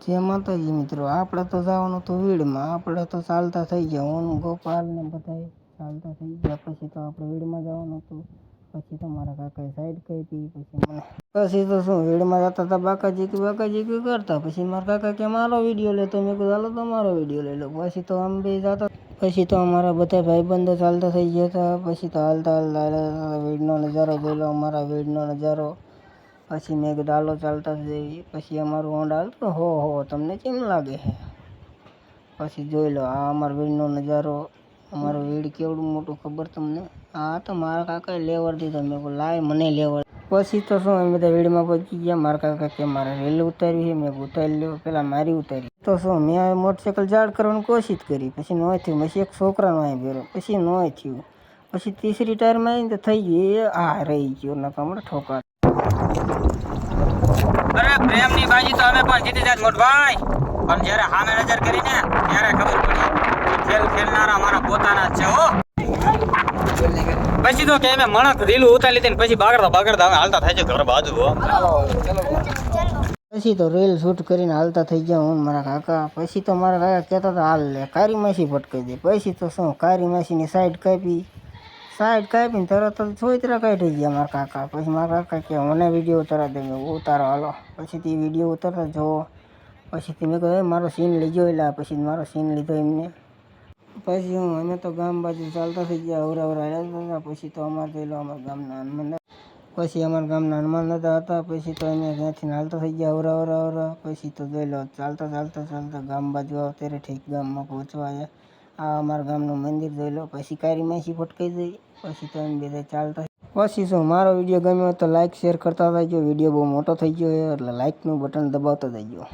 જય માતાજી મિત્રો, આપણે તો જવાનું હતું વીડમાં, આપણે તો ચાલતા થઈ ગયા. હું ગોપાલ ને બધાય ચાલતા થઈ ગયા. પછી તો આપણે વીડમાં જવાનું હતું. પછી તો મારા કાકાએ સાઈડ કરી હતી પછી મને પછી તો શું, વીડમાં જતા હતા બાકાજી કે બાકાજી કે કરતા. પછી મારા કાકા કે, મારો વીડિયો લેતો મેં કીધું, હાલો મારો વીડિયો લઈ લો. પછી તો આમ બે જતા, પછી તો અમારા બધા ભાઈબંધો ચાલતા થઈ ગયા હતા પછી તો હાલતા હાલતા વીડનો નજારો જોઈ અમારા વીડનો નજારો. પછી મેં કીધું, હાલો, ચાલતા જઈએ પછી અમારું હોન્ડ હાલતું હો હો, તમને કેમ લાગે છે પછી જોઈ લો, આ અમારા વીડનો નજારો, અમારું વીડ કેવડું મોટું ખબર તમને? આ તો મારા કાકાએ લેવર દીધો. મેં કહું લાય, મને લેવર પછી તો શું, અમે બધા વીડમાં પહોંચી ગયા. મારા કાકા કે, મારે રેલ ઉતારવી છે. મેં ઉતારી લ્યો, પેલા મારી ઉતારી. તો શું, મેં મોટરસાઇકલ જાડ કરવાની કોશિશ કરી. પછી નો થયું. પછી એક છોકરાનો અહીં ભેરો. પછી નોય થયું. પછી તીસરી ટાયરમાં આવીને તો થઈ એ આ રહી ગયો નકા હમણાં ઠોકા અરે પ્રેમની બાજી તો અમે પણ જીતી જાત મોટભાઈ પણ જ્યારે સામે નજર કરીને ત્યારે ખબર પડી ખેલ ખેલનારા મારા પોતાના છે, હો. પછી તો કે મણક રીલું ઉતારી લીધી પછી બાગડતા બાગડતા અમે હાલતા થાય છે ઘર બાજુ પછી તો રેલ શૂટ કરીને હાલતા થઈ ગયા હું મારા કાકા. પછી તો મારા કાકા કહેતા હતા, હાલ લે, કારી માસી ભટકાઈ દે. પછી તો શું, કારી માસીની સાઈડ કાપી. સાઈડ કાપીને તરત જ છોતરા કાઢી ગયા મારા કાકા. પછી મારા કાકા કે મને વીડિયો ઉતારા દે. ઉતારો, હાલો. પછી તે વીડિયો ઉતારતા જોવો પછી તે મેં કહ્યું "એ મારો સીન લીધો એટલે પછી મારો સીન લીધો એમને. પછી હું, અમે તો ગામ બાજુ ચાલતા થઈ ગયા અવરા અવરા હતા પછી તો અમારે લો, અમારા ગામના હનુમાન પછી અમારા ગામના હનુમાન દાદા હતા. પછી તો અમે ત્યાંથી હાલતા થઈ ગયા અવરા અવરા અવરા પછી તો જોઈ લો, ચાલતા ચાલતા ચાલતા ગામ બાજુ અત્યારે ઠીક ગામમાં પહોંચવા આવ્યા. આ અમારા ગામનું મંદિર જોઈ લો, પછી કારી માસી ફટકાઈ જઈ, પછી તમે બધા ચાલતા પછી શું, મારો વીડિયો ગમ્યો તો લાઇક શેર કરતા રહેજો. વીડિયો બહુ મોટો થઈ ગયો છે એટલે લાઇકનું બટન દબાવતા જજો